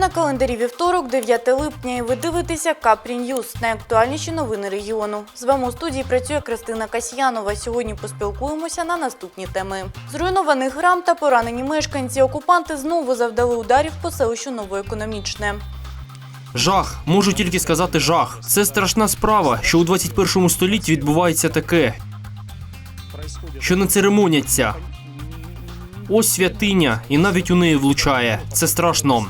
На календарі вівторок, 9 липня, і ви дивитеся Капрі Ньюз, найактуальніші новини регіону. З вами у студії працює Кристина Касьянова. Сьогодні поспілкуємося на наступні теми. Зруйнованих грам та поранені мешканці окупанти знову завдали ударів по селищу Новоекономічне. Жах, можу тільки сказати жах. Це страшна справа, що у 21 столітті відбувається таке, що не церемоняться. Ось святиня, і навіть у неї влучає. Це страшно.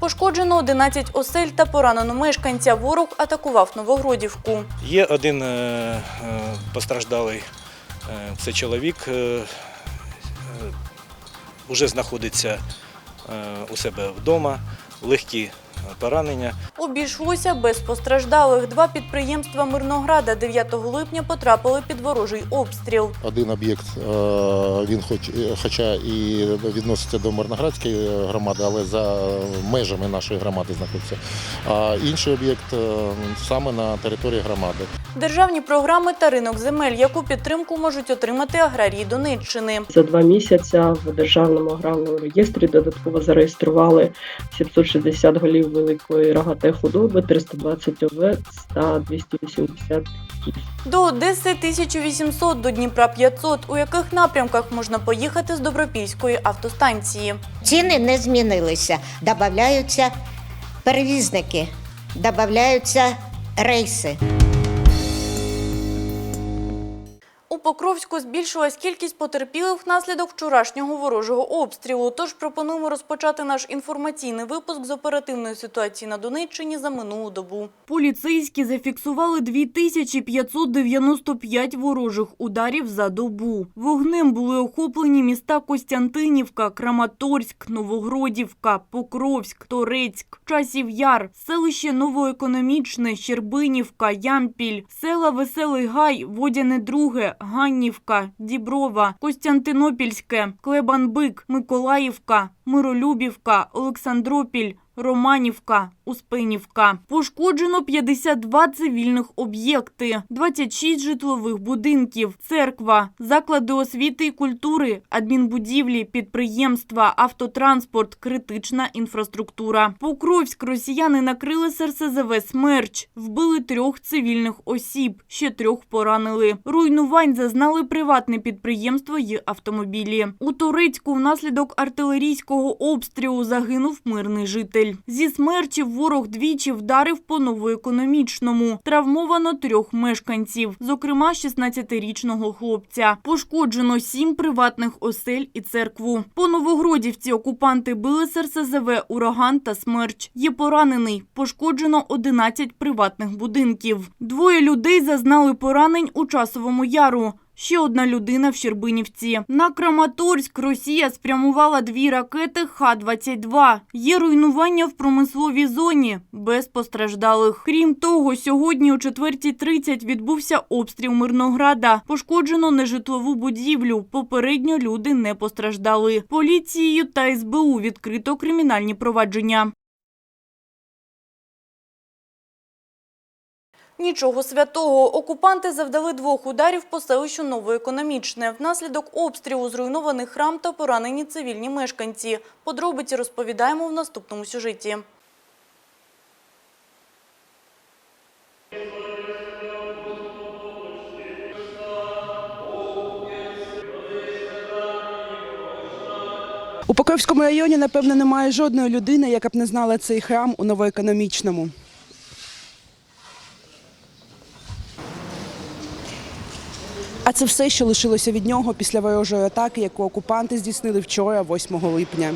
Пошкоджено 11 осель та поранено мешканця. Ворог атакував Новогродівку. Є один е, е, постраждалий, е, це чоловік, е, е, знаходиться у себе вдома, легкі поранення. Обійшлося без постраждалих. Два підприємства Мирнограда 9 липня потрапили під ворожий обстріл. Один об'єкт, е, він хоч, хоча і відноситься до Мирноградської громади, але за межами нашої громади знаходиться. А інший об'єкт е, саме на території громади. Державні програми та ринок земель, яку підтримку можуть отримати аграрії Донеччини. За два місяці в державному аграрному реєстрі додатково зареєстрували 760 голів великої рогатої худоби, 320 овець та 280 кіз. До Одеси 1800, до Дніпра 500. У яких напрямках можна поїхати з Добропільської автостанції? Ціни не змінилися. Добавляються перевізники, додаються рейси. Покровську збільшилась кількість потерпілих внаслідок вчорашнього ворожого обстрілу. Тож пропонуємо розпочати наш інформаційний випуск з оперативної ситуації на Донеччині за минулу добу. Поліцейські зафіксували 2595 ворожих ударів за добу. Вогнем були охоплені міста Костянтинівка, Краматорськ, Новогродівка, Покровськ, Торецьк, Часів Яр, селище Новоекономічне, Щербинівка, Ямпіль, села Веселий Гай, Водяне Друге, Ганнівка, Діброва, Костянтинопільське, Клебанбик, Миколаївка, Миролюбівка, Олександропіль, Романівка, Успенівка. Пошкоджено 52 цивільних об'єкти, 26 житлових будинків, церква, заклади освіти і культури, адмінбудівлі, підприємства, автотранспорт, критична інфраструктура. Покровськ росіяни накрили СРСЗВ «Смерч», вбили трьох цивільних осіб, ще трьох поранили. Руйнувань зазнали приватне підприємство й автомобілі. У Торецьку внаслідок артилерійського обстрілу загинув мирний житель. Зі смерчів ворог двічі вдарив по новоекономічному. Травмовано трьох мешканців, зокрема 16-річного хлопця. Пошкоджено сім приватних осель і церкву. По Новогродівці окупанти били з РСЗВ «Ураган» та «Смерч». Є поранений. Пошкоджено 11 приватних будинків. Двоє людей зазнали поранень у Часовому Яру. Ще одна людина в Щербинівці. На Краматорськ Росія спрямувала дві ракети Х-22. Є руйнування в промисловій зоні, без постраждалих. Крім того, сьогодні о 4.30 відбувся обстріл Мирнограда. Пошкоджено нежитлову будівлю. Попередньо люди не постраждали. Поліцією та СБУ відкрито кримінальні провадження. Нічого святого. Окупанти завдали двох ударів по селищу Новоекономічне. Внаслідок обстрілу зруйнований храм та поранені цивільні мешканці. Подробиці розповідаємо в наступному сюжеті. У Покровському районі, напевно, немає жодної людини, яка б не знала цей храм у новоекономічному. А це все, що лишилося від нього після ворожої атаки, яку окупанти здійснили вчора, 8 липня.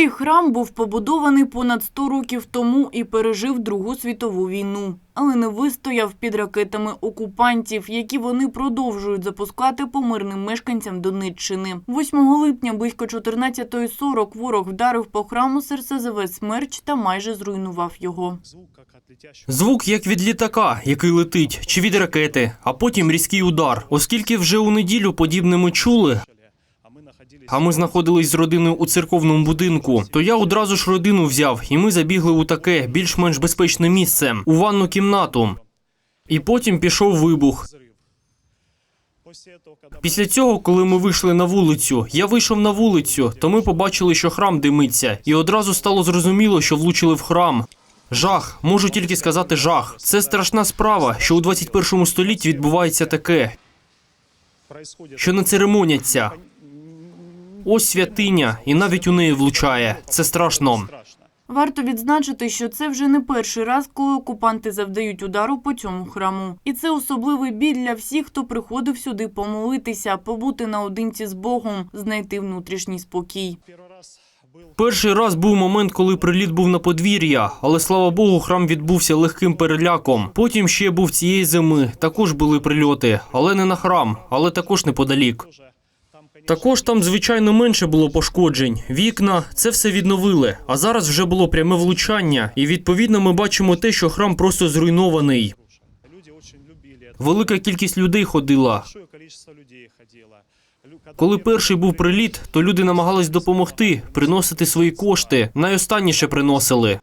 Цей храм був побудований понад 100 років тому і пережив Другу світову війну. Але не вистояв під ракетами окупантів, які вони продовжують запускати по мирним мешканцям Донеччини. 8 липня близько 14.40 ворог вдарив по храму СРСЗВ «Смерч» та майже зруйнував його. Звук як від літака, який летить, чи від ракети, а потім різкий удар. Оскільки вже у неділю подібне ми чули, а ми знаходились з родиною у церковному будинку, то я одразу ж родину взяв, і ми забігли у таке більш-менш безпечне місце у ванну кімнату. І потім пішов вибух. Після цього, коли ми вийшли на вулицю, я вийшов на вулицю, то ми побачили, що храм димиться, і одразу стало зрозуміло, що влучили в храм. Жах, можу тільки сказати жах. Це страшна справа, що у 21 столітті відбувається таке, що не церемоняться. Ось святиня, і навіть у неї влучає. Це страшно. Варто відзначити, що це вже не перший раз, коли окупанти завдають удару по цьому храму. І це особливий біль для всіх, хто приходив сюди помолитися, побути наодинці з Богом, знайти внутрішній спокій. Перший раз був момент, коли приліт був на подвір'я, але слава Богу, храм відбувся легким переляком. Потім ще був цієї зими. Також були прильоти, але не на храм, але також неподалік. Також там, звичайно, менше було пошкоджень. Вікна, це все відновили. А зараз вже було пряме влучання, і відповідно ми бачимо те, що храм просто зруйнований. Велика кількість людей ходила. Коли перший був приліт, то люди намагались допомогти, приносити свої кошти. Найостанніше приносили.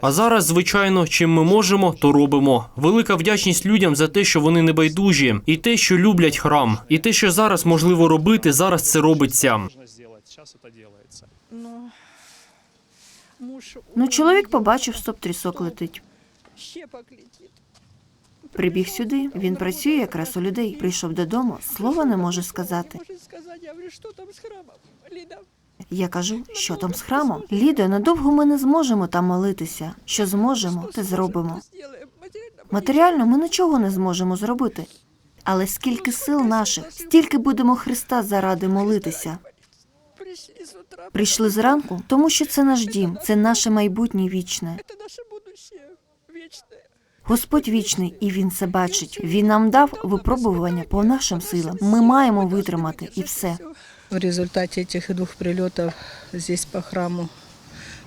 А зараз, звичайно, чим ми можемо, то робимо. Велика вдячність людям за те, що вони не байдужі, і те, що люблять храм, і те, що зараз можливо робити, зараз це робиться. Ну, Ну, чоловік побачив, летить. щепок летить. Прибіг сюди. Він працює якраз у людей. Прийшов додому, слова не може сказати. Може сказати, я говорю, що там з храмом? Ліда, Я кажу, що там з храмом? Лідо, надовго ми не зможемо там молитися. Що зможемо, те зробимо. Матеріально, ми нічого не зможемо зробити. Але скільки сил наших, стільки будемо Христа заради молитися. прийшли. Зранку, тому що це наш дім, це наше майбутнє вічне. Господь вічний, і він це бачить. Він нам дав випробування по нашим силам. Ми маємо витримати і все. В результате этих двух прилетов здесь по храму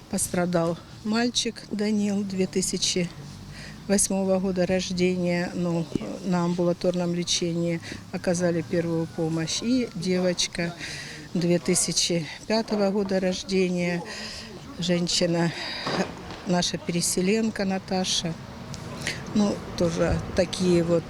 пострадал мальчик Данил 2008 года рождения. Ну, на амбулаторном лечении оказали первую помощь. И девочка 2005 года рождения, женщина, наша переселенка Наташа. Ну, тоже такие вот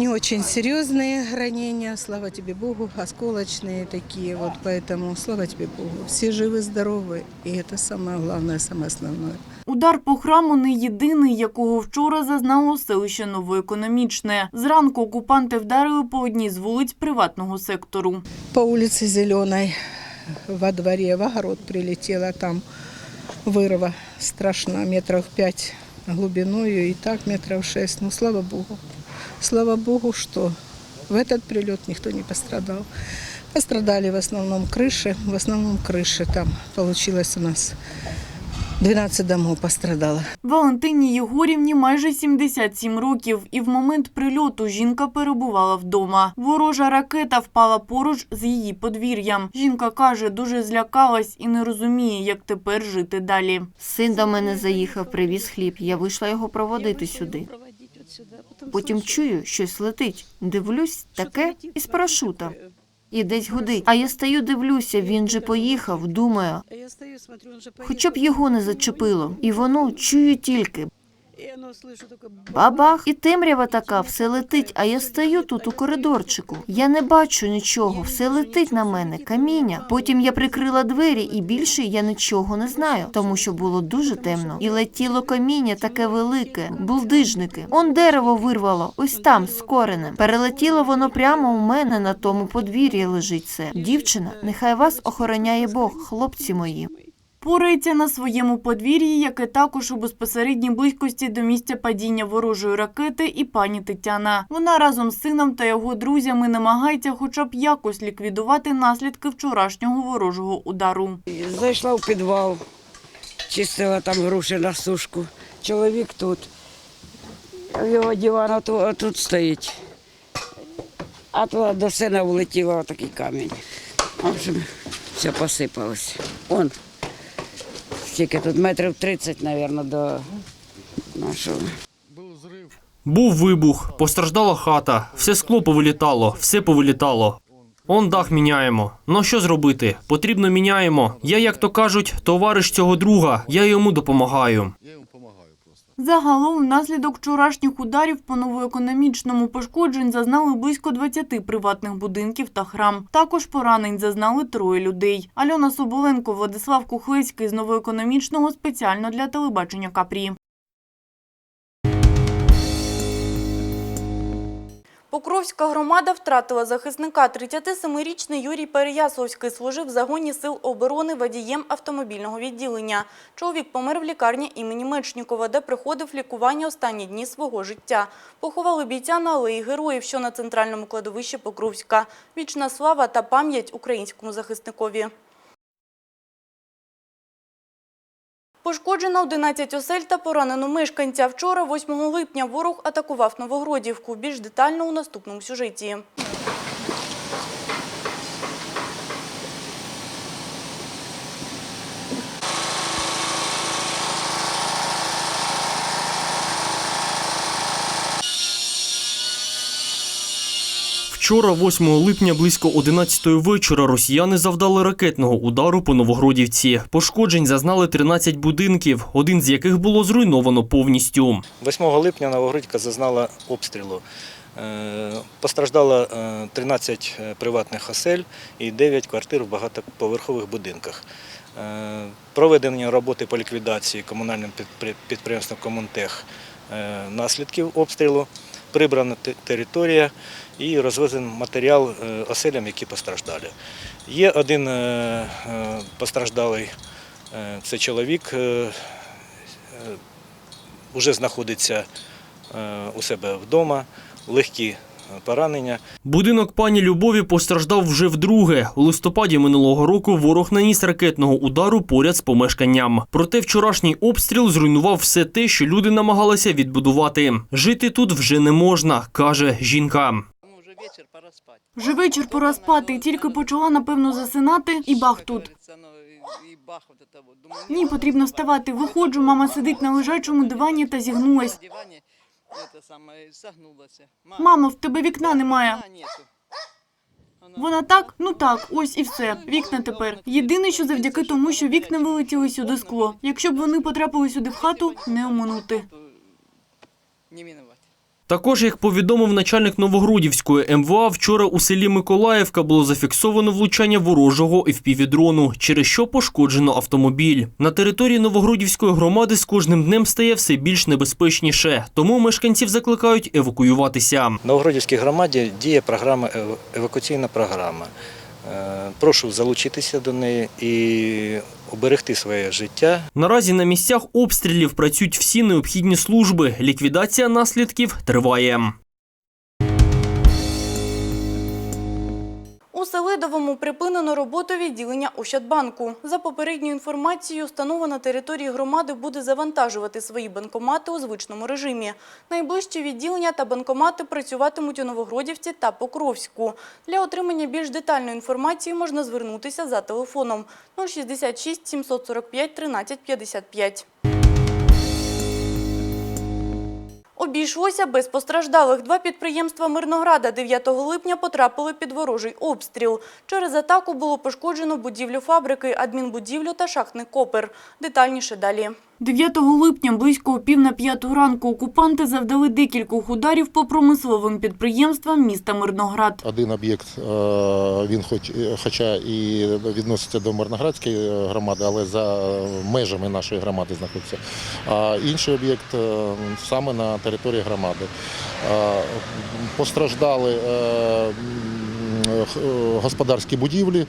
не очень серьезные ранения, слава тебе Богу, осколочные такие вот, поэтому слава тебе Богу. Все живы, здоровы, и это самое главное, самое основное. Удар по храму не єдиний, якого вчора зазнало селище Новоекономічне. Зранку окупанти вдарили по одній з вулиць приватного сектору. По улице Зеленой во дворе в огород прилетела, там вырва страшно, метров пять глубиною и так метров шесть. Ну, слава Богу. Слава Богу, что в этот прилет никто не пострадал. Пострадали в основном крыши, в основном крыши. Там получилось у нас 12 домов пострадало. Валентині Єгорівні майже 77 років, і в момент прильоту жінка перебувала вдома. Ворожа ракета впала поруч з її подвір'ям. Жінка каже, дуже злякалась і не розуміє, як тепер жити далі. Син до мене заїхав, привіз хліб. Я вийшла його проводити сюди. Потім чую, щось летить. Дивлюсь, таке із парашута. І десь гудить. А я стою, дивлюся, він же поїхав, думаю, хоча б його не зачепило. І воно чую тільки. Бабах, і темрява така, все летить, а я стою тут у коридорчику. Я не бачу нічого, все летить на мене, каміння. Потім я прикрила двері і більше я нічого не знаю, тому що було дуже темно. І летіло каміння таке велике, булдижники. Он дерево вирвало, ось там, з коренем. Перелетіло воно прямо у мене на тому подвір'ї лежить це. Дівчина, нехай вас охороняє Бог, хлопці мої. Порається на своєму подвір'ї, яке також у безпосередній близькості до місця падіння ворожої ракети, і пані Тетяна. Вона разом з сином та його друзями намагається хоча б якось ліквідувати наслідки вчорашнього ворожого удару. Зайшла в підвал, чистила там груші на сушку. Чоловік тут. Його диван тут, тут стоїть. А туди до сина влетіло такий камінь. В общем, все посипалось. Он. Скільки тут метрів 30, мабуть, до нашого. Був вибух, постраждала хата, все скло повилітало, все повилітало. Он дах міняємо. Ну що зробити? Потрібно міняємо. Я, як то кажуть, товариш цього друга, я йому допомагаю. Загалом, внаслідок вчорашніх ударів по новоекономічному пошкоджень зазнали близько 20 приватних будинків та храм. Також поранень зазнали троє людей. Альона Соболенко, Владислав Кухлицький з новоекономічного спеціально для телебачення Капрі. Покровська громада втратила захисника. 37-річний Юрій Переяславський служив в загоні сил оборони водієм автомобільного відділення. Чоловік помер в лікарні імені Мечнікова, де приходив лікування останні дні свого життя. Поховали бійця на алеї героїв, що на центральному кладовищі Покровська. Вічна слава та пам'ять українському захисникові. Пошкоджено 11 осель та поранено мешканця. Вчора, 8 липня, ворог атакував Новогродівку. Більш детально у наступному сюжеті. Вчора, 8 липня, близько 11 вечора, росіяни завдали ракетного удару по Новогродівці. Пошкоджень зазнали 13 будинків, один з яких було зруйновано повністю. 8 липня Новогродівка зазнала обстрілу. Е, Постраждало е, 13 приватних осель і 9 квартир в багатоповерхових будинках. Е, Проведені роботи по ліквідації комунальним підпри- підприємством Комунтех е, наслідків обстрілу, прибрана територія і розвезений матеріал е, оселям, які постраждали. Є один е, е, постраждалий, це чоловік, вже знаходиться у себе вдома, легкі поранення. Будинок пані Любові постраждав вже вдруге. У листопаді минулого року ворог наніс ракетного удару поряд з помешканням. Проте вчорашній обстріл зруйнував все те, що люди намагалися відбудувати. Жити тут вже не можна, каже жінка. Вже вечір пора спати. Тільки почала, напевно, засинати і бах тут. Ні, потрібно вставати. Виходжу, мама сидить на лежачому дивані та зігнулась. Мамо, в тебе вікна немає. Вона так, ну так, ось і все. Вікна тепер. Єдине, що завдяки тому, що вікна вилетіли сюди скло. Якщо б вони потрапили сюди в хату, не оминути. Також, як повідомив начальник Новогрудівської МВА, вчора у селі Миколаївка було зафіксовано влучання ворожого FPV-дрону, через що пошкоджено автомобіль. На території Новогрудівської громади з кожним днем стає все більш небезпечніше, тому мешканців закликають евакуюватися. В Новогрудівській громаді діє програма ева- евакуаційна програма. Е, Прошу залучитися до неї і оберегти своє життя Наразі на місцях обстрілів працюють всі необхідні служби. Ліквідація наслідків триває. У Селидовому припинено роботу відділення Ощадбанку. За попередньою інформацією, установа на території громади буде завантажувати свої банкомати у звичному режимі. Найближчі відділення та банкомати працюватимуть у Новогродівці та Покровську. Для отримання більш детальної інформації можна звернутися за телефоном 066 745 13 55. Обійшлося без постраждалих. Два підприємства Мирнограда 9 липня потрапили під ворожий обстріл. Через атаку було пошкоджено будівлю фабрики, адмінбудівлю та шахтний копер. Детальніше далі. 9 липня близько пів на п'яту ранку окупанти завдали декількох ударів по промисловим підприємствам міста Мирноград. Один об'єкт, е, він хоч, е, хоча і відноситься до Мирноградської е, громади, але за межами нашої громади знаходиться. А інший об'єкт саме на території громади. Постраждали господарські будівлі.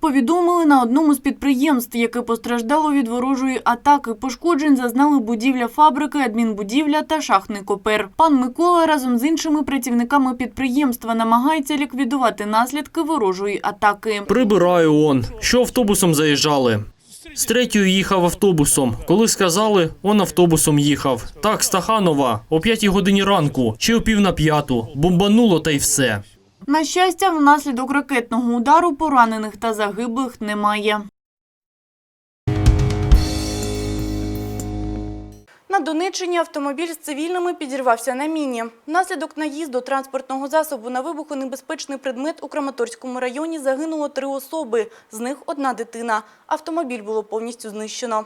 Повідомили на одному з підприємств, яке постраждало від ворожої атаки, пошкоджень зазнали будівля фабрики, адмінбудівля та шахтний копер. Пан Микола разом з іншими працівниками підприємства намагається ліквідувати наслідки ворожої атаки. Прибираю он. Що автобусом заїжджали? З третьої їхав автобусом. Коли сказали, он автобусом їхав. Так, Стаханова, о п'ятій годині ранку, чи о пів на п'яту. Бомбануло та й все. На щастя, внаслідок ракетного удару поранених та загиблих немає. На Донеччині автомобіль з цивільними підірвався на міні. Внаслідок наїзду транспортного засобу на вибухонебезпечний предмет у Краматорському районі загинуло три особи, з них одна дитина. Автомобіль було повністю знищено.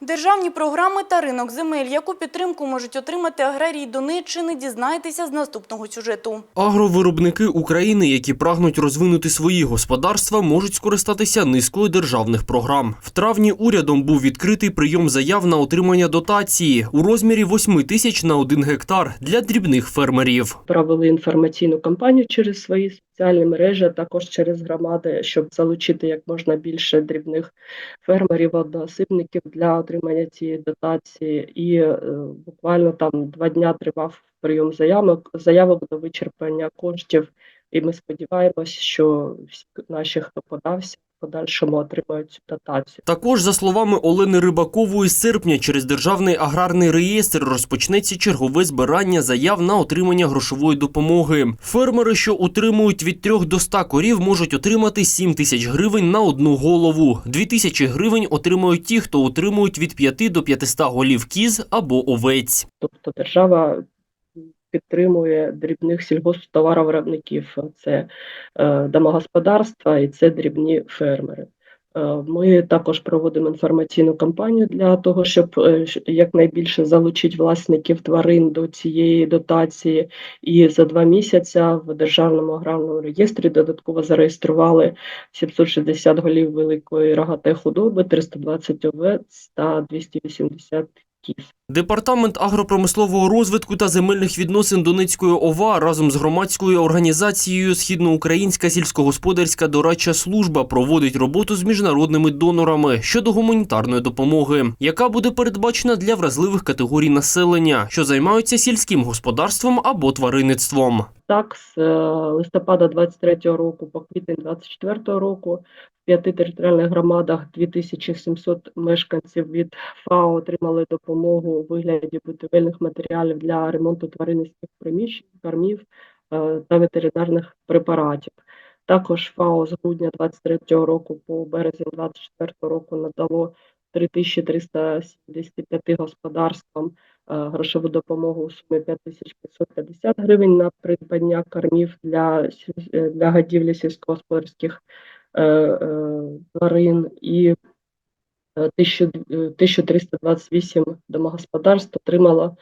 Державні програми та ринок земель. Яку підтримку можуть отримати аграрії Донеччини, дізнайтеся з наступного сюжету. Агровиробники України, які прагнуть розвинути свої господарства, можуть скористатися низкою державних програм. В травні урядом був відкритий прийом заяв на отримання дотації у розмірі 8 тисяч на 1 гектар для дрібних фермерів. Провели інформаційну кампанію через свої соціальні мережі, а також через громади, щоб залучити як можна більше дрібних фермерів, одноосібників для отримання цієї дотації. І е, буквально там два дня тривав прийом заявок, заявок до вичерпання коштів. І ми сподіваємось, що всі наші, хто подався, подальшому отримають цю дотацію. Також, за словами Олени Рибакової, з серпня через державний аграрний реєстр розпочнеться чергове збирання заяв на отримання грошової допомоги. Фермери, що утримують від 3 до 100 корів, можуть отримати 7 тисяч гривень на одну голову. 2 тисячі гривень отримують ті, хто утримують від 5 до 500 голів кіз або овець. Тобто держава підтримує дрібних сільгосптоваровиробників. Це е, домогосподарства і це дрібні фермери. Е, Ми також проводимо інформаційну кампанію для того, щоб е, якнайбільше залучити власників тварин до цієї дотації. І за два місяці в Державному аграрному реєстрі додатково зареєстрували 760 голів великої рогатої худоби, 320 овець та 280 кіз. Департамент агропромислового розвитку та земельних відносин Донецької ОВА разом з громадською організацією Східноукраїнська сільськогосподарська дорадча служба проводить роботу з міжнародними донорами щодо гуманітарної допомоги, яка буде передбачена для вразливих категорій населення, що займаються сільським господарством або тваринництвом. Так, з е, листопада 23 року по квітень 24 року п'яти територіальних громадах 2700 мешканців від ФАО отримали допомогу у вигляді будівельних матеріалів для ремонту тваринницьких приміщень, кормів е, та ветеринарних препаратів. Також ФАО з грудня 23 року по березень 24 року надало 3375 господарствам е, грошову допомогу у сумі 5550 гривень на придбання кормів для, е, для годівлі сільськогосподарських тварин і е, 1000 е, 1328 домогосподарств отримало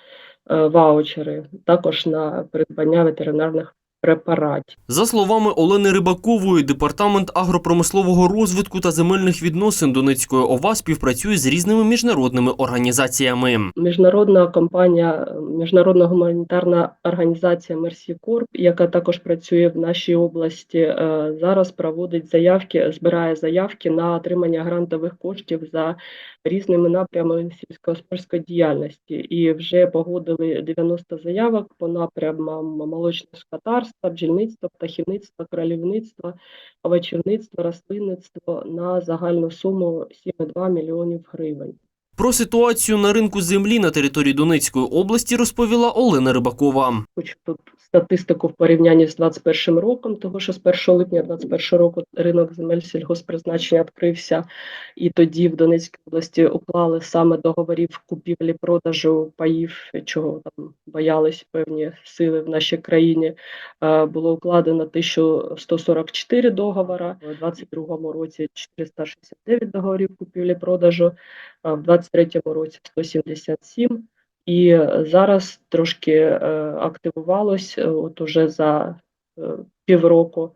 е, ваучери також на придбання ветеринарних препаратів. За словами Олени Рибакової, департамент агропромислового розвитку та земельних відносин Донецької ОВА співпрацює з різними міжнародними організаціями. Міжнародна компанія, міжнародна гуманітарна організація Мерсі Корп, яка також працює в нашій області, е, зараз проводить заявки, збирає заявки на отримання грантових коштів за різними напрямами сільськогосподарської діяльності. І вже погодили 90 заявок по напрямам молочне скотарства, бджільництва, птахівництва, кролівництва, овочівництва, рослинництво на загальну суму 7,2 мільйонів гривень. Про ситуацію на ринку землі на території Донецької області розповіла Олена Рибакова. Хочу тут статистику в порівнянні з 21 роком, того що з 1 липня 21 року ринок земель сільгоспризначення відкрився, і тоді в Донецькій області уклали саме договорів купівлі-продажу паїв, чого там боялись певні сили в нашій країні. Е, Було укладено 1144 договора, у 22 році 469 договорів купівлі-продажу, а в 23 році 177. І зараз трошки е, активувалось, е, от уже за е, півроку,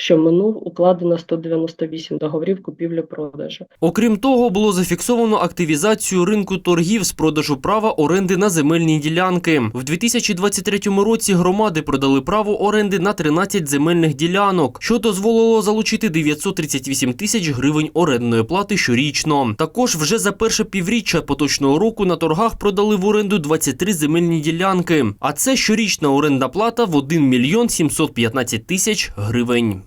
що минув, укладено 198 договорів купівлі-продажу. Окрім того, було зафіксовано активізацію ринку торгів з продажу права оренди на земельні ділянки. В 2023 році громади продали право оренди на 13 земельних ділянок, що дозволило залучити 938 тисяч гривень орендної плати щорічно. Також вже за перше півріччя поточного року на торгах продали в оренду 23 земельні ділянки. А це щорічна орендна плата в 1 мільйон 715 тисяч гривень.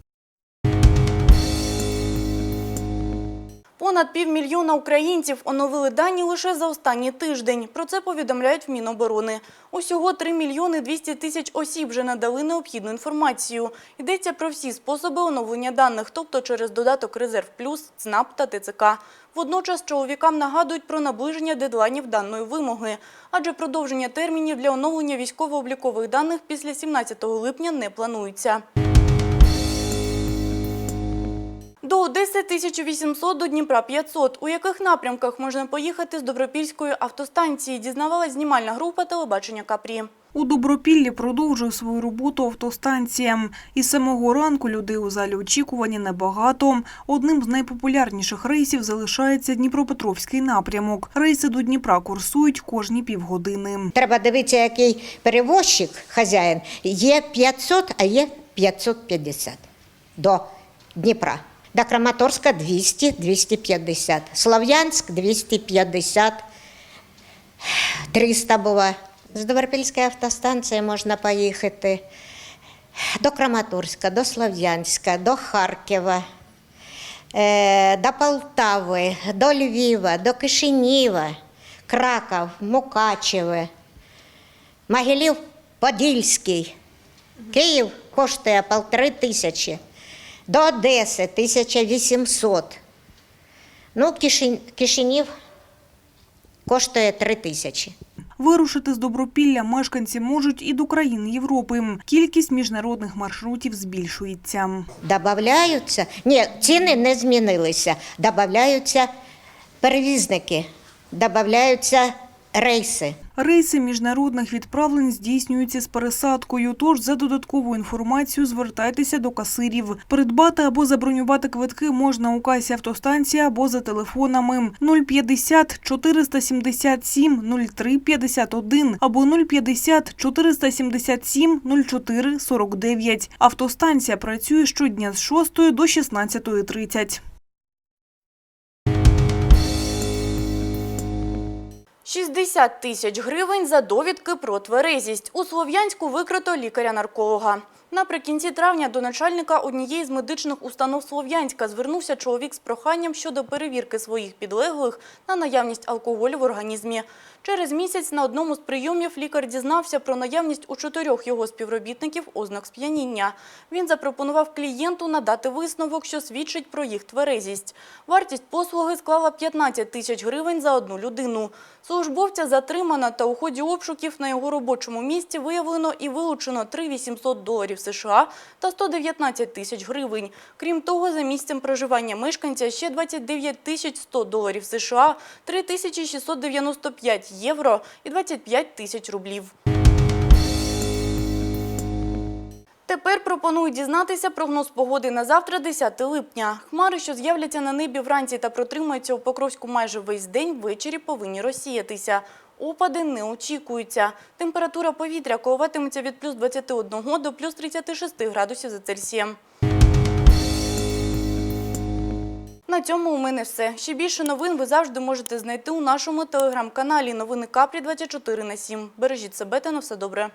Понад півмільйона українців оновили дані лише за останній тиждень. Про це повідомляють в Міноборони. Усього 3 мільйони 200 тисяч осіб вже надали необхідну інформацію. Йдеться про всі способи оновлення даних, тобто через додаток «Резерв Плюс», ЦНАП та ТЦК. Водночас чоловікам нагадують про наближення дедлайнів даної вимоги, адже продовження термінів для оновлення військово-облікових даних після 17 липня не планується. До Одеси 1800, до Дніпра 500. У яких напрямках можна поїхати з Добропільської автостанції, дізнавалась знімальна група телебачення Капрі. У Добропіллі продовжує свою роботу автостанція. Із самого ранку людей у залі очікування небагато. Одним з найпопулярніших рейсів залишається Дніпропетровський напрямок. Рейси до Дніпра курсують кожні півгодини. Треба дивитися, який перевозчик, хазяїн. Є 500, а є 550 до Дніпра. До Краматорська 200, 250. Слов'янськ 250, 300 бува. З Добропільської автостанції можна поїхати до Краматорська, до Слов'янська, до Харкова, е, до Полтави, до Львова, до Кишинєва, Краков, Мукачеве, Могилів Подільський. Київ коштує полтори тисячі. До Одеси 1800. Ну, Кишин- Кишинів коштує три тисячі. Вирушити з Добропілля мешканці можуть і до країн Європи. Кількість міжнародних маршрутів збільшується. Добавляються, ні, ціни не змінилися. Добавляються перевізники, добавляються рейси. Рейси міжнародних відправлень здійснюються з пересадкою, тож за додаткову інформацію звертайтеся до касирів. Придбати або забронювати квитки можна у касі автостанції або за телефонами 050 477 03 51 або 050 477 04 49. Автостанція працює щодня з 6 до 16.30. 60 тисяч гривень за довідки про тверезість. У Слов'янську викрито лікаря-нарколога. Наприкінці травня до начальника однієї з медичних установ Слов'янська звернувся чоловік з проханням щодо перевірки своїх підлеглих на наявність алкоголю в організмі. Через місяць на одному з прийомів лікар дізнався про наявність у чотирьох його співробітників ознак сп'яніння. Він запропонував клієнту надати висновок, що свідчить про їх тверезість. Вартість послуги склала 15 тисяч гривень за одну людину. Службовця затримано та у ході обшуків на його робочому місці виявлено і вилучено 3 800 доларів США та 119 тисяч гривень. Крім того, за місцем проживання мешканця ще 29 тисяч 100 доларів США, 3 тисячі 695 євро і 25 тисяч рублів. Тепер пропоную дізнатися прогноз погоди на завтра, 10 липня. Хмари, що з'являться на небі вранці та протримаються у Покровську майже весь день, ввечері повинні розсіятися. Опади не очікуються. Температура повітря коливатиметься від плюс 21 до плюс 36 градусів за Цельсієм. На цьому у мене все. Ще більше новин ви завжди можете знайти у нашому телеграм-каналі Новини Капрі 24 на 7. Бережіть себе та на все добре.